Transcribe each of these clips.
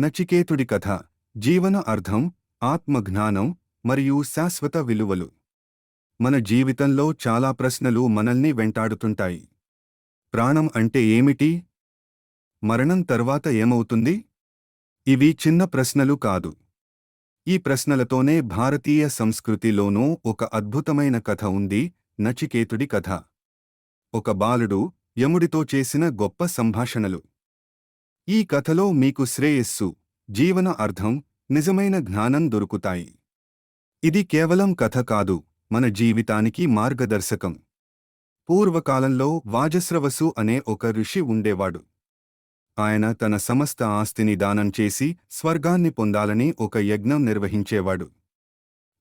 నచికేతుడి కథ జీవన అర్థం ఆత్మజ్ఞానం మరియు శాశ్వత విలువలు. మన జీవితంలో చాలా ప్రశ్నలు మనల్ని వెంటాడుతుంటాయి. ప్రాణం అంటే ఏమిటి? మరణం తర్వాత ఏమవుతుంది? ఇవి చిన్న ప్రశ్నలు కాదు. ఈ ప్రశ్నలతోనే భారతీయ సంస్కృతిలోనూ ఒక అద్భుతమైన కథ ఉంది నచికేతుడి కథ. ఒక బాలుడు యముడితో చేసిన గొప్ప సంభాషణలు. ఈ కథలో మీకు శ్రేయస్సు జీవన అర్థం నిజమైన జ్ఞానం దొరుకుతాయి. ఇది కేవలం కథ కాదు మన జీవితానికి మార్గదర్శకం. పూర్వకాలంలో వాజస్రవసు అనే ఒక ఋషి ఉండేవాడు. ఆయన తన సమస్త ఆస్తిని దానం చేసి స్వర్గాన్ని పొందాలని ఒక యజ్ఞం నిర్వహించేవాడు.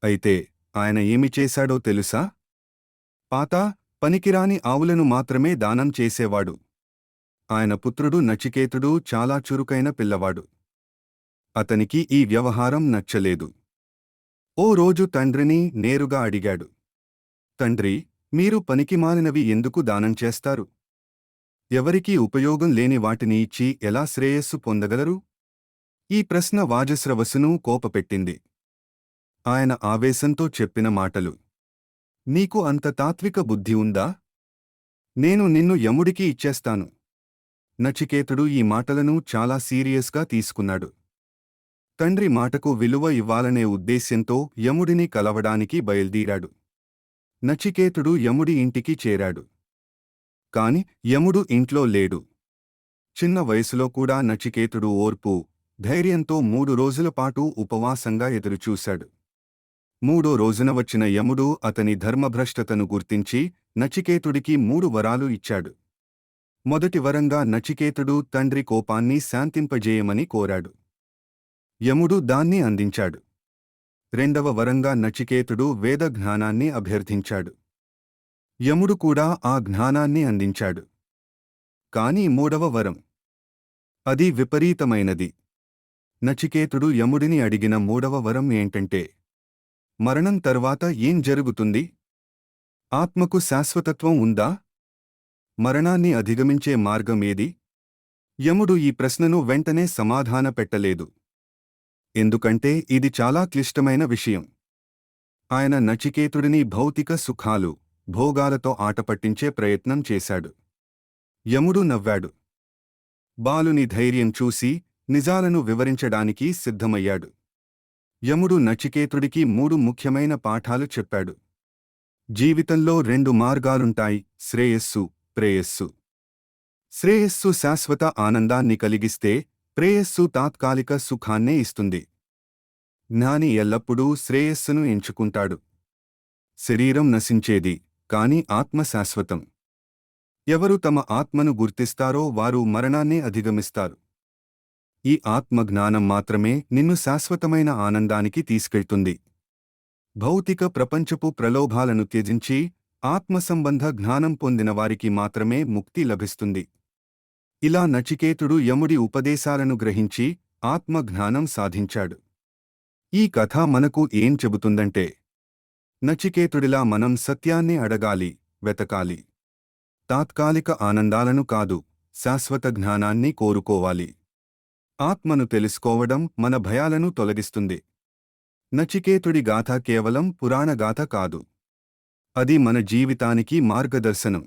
అయితే ఆయన ఏమి చేశాడో తెలుసా? పాత పనికిరాని ఆవులను మాత్రమే దానం చేసేవాడు. ఆయన పుత్రుడు నచికేతుడు చాలా చురుకైన పిల్లవాడు. అతనికి ఈ వ్యవహారం నచ్చలేదు. ఓ రోజు తండ్రిని నేరుగా అడిగాడు. తండ్రి మీరు పనికిమాలినవి ఎందుకు దానం చేస్తారు? ఎవరికీ ఉపయోగం లేని వాటిని ఇచ్చి ఎలా శ్రేయస్సు పొందగలరు? ఈ ప్రశ్న వాజస్రవసును కోపపెట్టింది. ఆయన ఆవేశంతో చెప్పిన మాటలు. నీకు అంత తాత్విక బుద్ధి ఉందా? నేను నిన్ను యముడికి ఇచ్చేస్తాను. నచికేతుడు ఈ మాటలను చాలా సీరియస్గా తీసుకున్నాడు. తండ్రి మాటకు విలువ ఇవ్వాలనే ఉద్దేశ్యంతో యముడిని కలవడానికి బయల్దీరాడు. నచికేతుడు యముడి ఇంటికి చేరాడు. కాని యముడు ఇంట్లో లేడు. చిన్న వయసులో కూడా నచికేతుడు ఓర్పు ధైర్యంతో మూడు రోజుల పాటు ఉపవాసంగా ఎదురుచూశాడు. మూడో రోజున వచ్చిన యముడు అతని ధర్మభ్రష్టతను గుర్తించి నచికేతుడికి మూడు వరాలు ఇచ్చాడు. మొదటి వరంగా నచికేతుడు తండ్రి కోపాన్ని శాంతింపజేయమని కోరాడు. యముడు దాన్ని అందించాడు. రెండవ వరంగా నచికేతుడు వేద జ్ఞానాన్ని అభ్యర్థించాడు. యముడు కూడా ఆ జ్ఞానాన్ని అందించాడు. కాని మూడవ వరం. అది విపరీతమైనది. నచికేతుడు యముడిని అడిగిన మూడవ వరం ఏంటంటే మరణం తర్వాత ఏం జరుగుతుంది? ఆత్మకు శాశ్వతత్వం ఉందా? మరణాన్ని అధిగమించే మార్గం ఏది? యముడు ఈ ప్రశ్నను వెంటనే సమాధాన పెట్టలేదు. ఎందుకంటే ఇది చాలా క్లిష్టమైన విషయం. ఆయన నచికేతుడిని భౌతిక సుఖాలు భోగాలతో ఆటపట్టించే ప్రయత్నం చేశాడు. యముడు నవ్వాడు. బాలుని ధైర్యం చూసి నిజాలను వివరించడానికి సిద్ధమయ్యాడు. యముడు నచికేతుడికి మూడు ముఖ్యమైన పాఠాలు చెప్పాడు. జీవితంలో రెండు మార్గాలుంటాయి శ్రేయస్సు ప్రేయస్సు శ్రేయస్సు శాశ్వత ఆనందాన్ని కలిగిస్తే ప్రేయస్సు తాత్కాలిక సుఖాన్నే ఇస్తుంది. జ్ఞాని ఎల్లప్పుడూ శ్రేయస్సును ఎంచుకుంటాడు. శరీరం నశించేది కాని ఆత్మ శాశ్వతం. ఎవరు తమ ఆత్మను గుర్తిస్తారో వారు మరణాన్నే అధిగమిస్తారు. ఈ ఆత్మజ్ఞానం మాత్రమే నిన్ను శాశ్వతమైన ఆనందానికి తీసుకెళ్తుంది. భౌతిక ప్రపంచపు ప్రలోభాలను త్యజించి ఆత్మసంబంధ జ్ఞానం పొందిన వారికి మాత్రమే ముక్తి లభిస్తుంది. ఇలా నచికేతుడు యముడి ఉపదేశాలను గ్రహించి ఆత్మజ్ఞానం సాధించాడు. ఈ కథ మనకు ఏం చెబుతుందంటే నచికేతుడిలా మనం సత్యాన్ని అడగాలి వెతకాలి. తాత్కాలిక ఆనందాలను కాదు శాశ్వత జ్ఞానాన్ని కోరుకోవాలి. ఆత్మను తెలుసుకోవడం మన భయాలను తొలగిస్తుంది. నచికేతుడి గాథ కేవలం పురాణగాథ కాదు. అది మన జీవితానికి మార్గదర్శనం.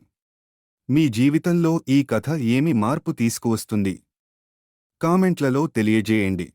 మీ జీవితంలో ఈ కథ ఏమి మార్పు తీసుకువస్తుంది? కామెంట్లలో తెలియజేయండి.